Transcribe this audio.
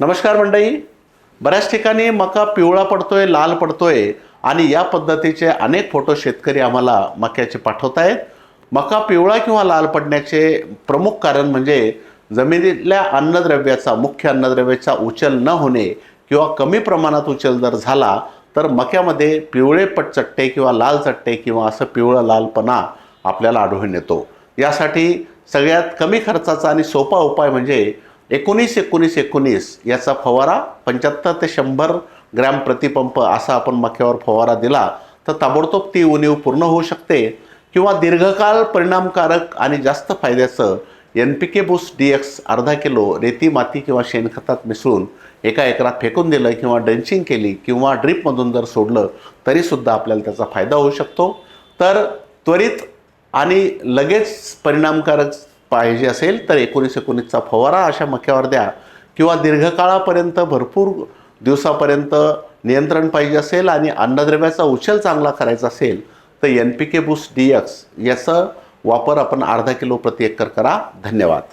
नमस्कार मंडळी. बऱ्याच ठिकाणी मका पिवळा पडतोय लाल पडतोय आणि या पद्धतीचे अनेक फोटो शेतकरी आम्हाला मक्याचे पाठवत आहेत. मका पिवळा किंवा लाल पडण्याचे प्रमुख कारण म्हणजे जमिनीतल्या अन्नद्रव्याचा मुख्य अन्नद्रव्याचा उचल न होणे किंवा कमी प्रमाणात उचल जर झाला तर मक्यामध्ये पिवळे पट चट्टे किंवा लाल चट्टे किंवा असं पिवळं लालपणा आपल्याला आढळून येतो. यासाठी सगळ्यात कमी खर्चाचा आणि सोपा उपाय म्हणजे एकोणीस एकोणीस एकोणीस याचा फवारा पंच्याहत्तर ते शंभर ग्रॅम प्रतिपंप असा आपण मक्यावर फवारा दिला तर ताबडतोब ती उणीव पूर्ण होऊ शकते किंवा दीर्घकाळ परिणामकारक आणि जास्त फायद्याचं N P K boost D X अर्धा किलो रेती माती किंवा शेणखतात मिसळून एका एकरात फेकून दिलं किंवा ड्रेंचिंग केली किंवा ड्रीपमधून जर सोडलं तरीसुद्धा आपल्याला त्याचा फायदा होऊ शकतो. तर त्वरित आणि लगेच परिणामकारक पाहिजे असेल तर एकोणीस एकोणीसचा फवारा अशा मक्यावर द्या. किंवा दीर्घकाळापर्यंत भरपूर दिवसापर्यंत नियंत्रण पाहिजे असेल आणि अन्नद्रव्याचा उचल चांगला करायचा असेल तर N P K boost D X याचा वापर आपण अर्धा किलो प्रति एकर करा. धन्यवाद.